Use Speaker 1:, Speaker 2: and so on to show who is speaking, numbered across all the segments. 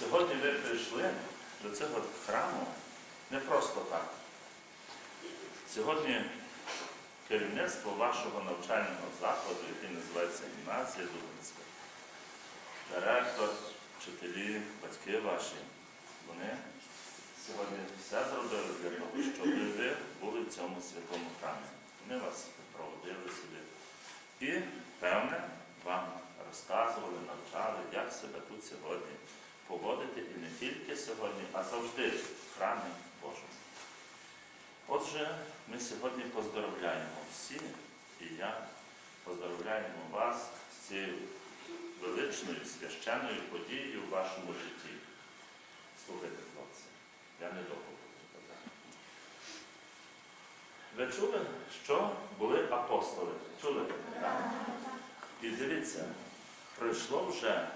Speaker 1: Сьогодні ви прийшли до цього храму не просто так. Сьогодні керівництво вашого навчального закладу, який називається гімназія Дубинська, директор, вчителі, батьки ваші, вони сьогодні все зробили для того, щоб ви були в цьому святому храмі. Вони вас проводили сюди. І, певне, вам розказували, навчали, як себе тут сьогодні поводити і не тільки сьогодні, а завжди в храмі Божому. Отже, ми сьогодні поздоровляємо всі, і я поздоровляємо вас з цією величною священною подією в вашому житті. Слухайте, хлопці, я не довго буду. Ви чули, що були апостоли? Чули? І дивіться, пройшло вже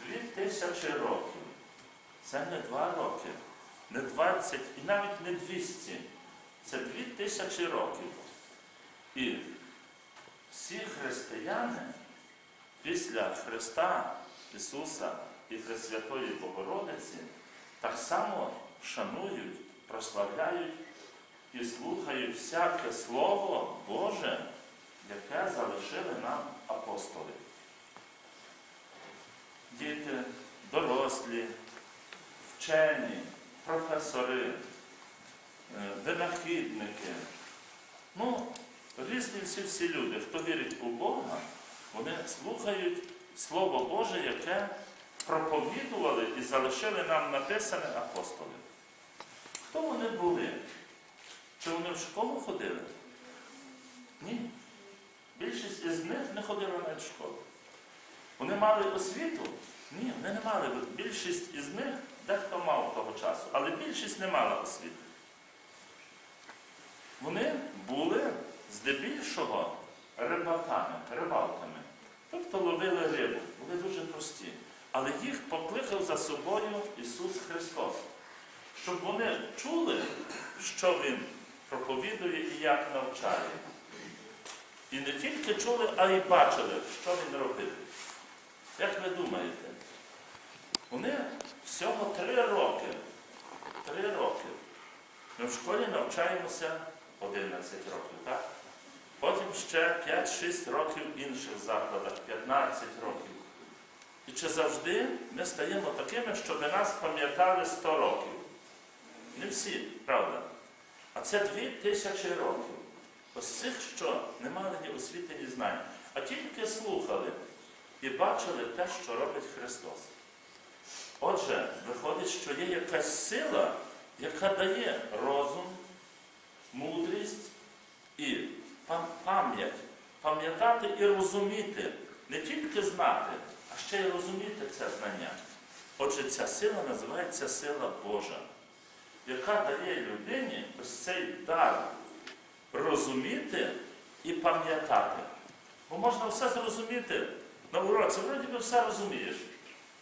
Speaker 1: дві тисячі років. Це не два роки, не 20 і навіть не 200. Це дві тисячі років. І всі християни після Христа Ісуса і Пресвятої Богородиці так само шанують, прославляють і слухають всяке Слово Боже, яке залишили нам апостоли. Діти, дорослі, вчені, професори, винахідники. Ну, різні всі всі люди, хто вірить у Бога, вони слухають Слово Боже, яке проповідували і залишили нам написане апостоли. Хто вони були? Чи вони в школу ходили? Ні. Більшість із них не ходила навіть в школу. Вони мали освіту? Ні, вони не мали. Більшість із них дехто мав того часу, але більшість не мала освіти. Вони були здебільшого рибаками, рибалками. Тобто ловили рибу, були дуже прості. Але їх покликав за собою Ісус Христос, щоб вони чули, що Він проповідує і як навчає. І не тільки чули, а й бачили, що він робив. Як ви думаєте? Вони всього три роки. Три роки. Ми в школі навчаємося 11 років, так? Потім ще 5-6 років в інших закладах, 15 років. І чи завжди ми стаємо такими, щоб нас пам'ятали 100 років? Не всі, правда? А це дві тисячі років. Ось цих, що не мали ні освіти, ні знань, а тільки слухали і бачили те, що робить Христос. Отже, виходить, що є якась сила, яка дає розум, мудрість і пам'ять, пам'ятати і розуміти, не тільки знати, а ще й розуміти це знання. Отже, ця сила називається сила Божа, яка дає людині ось цей дар розуміти і пам'ятати. Бо можна все зрозуміти на уроці, вроді би все розумієш.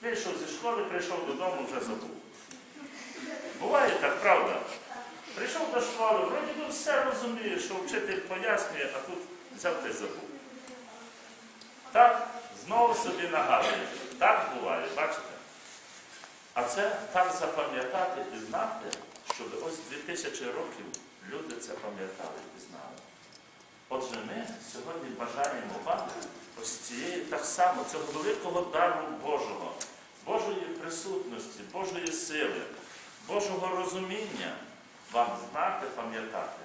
Speaker 1: Вийшов зі школи, прийшов додому, вже забув. Буває так, правда? Прийшов до школи, вроді би все розумієш, що вчитель пояснює, а тут взяв ти забув. Так, знову собі нагадуєш. Так буває, бачите? А це так запам'ятати і знати, щоб ось 2000 років люди це пам'ятали і знали. Отже, ми сьогодні бажаємо вам ось цієї так само, цього великого дару Божого, присутності, Божої сили, Божого розуміння вам знати, пам'ятати.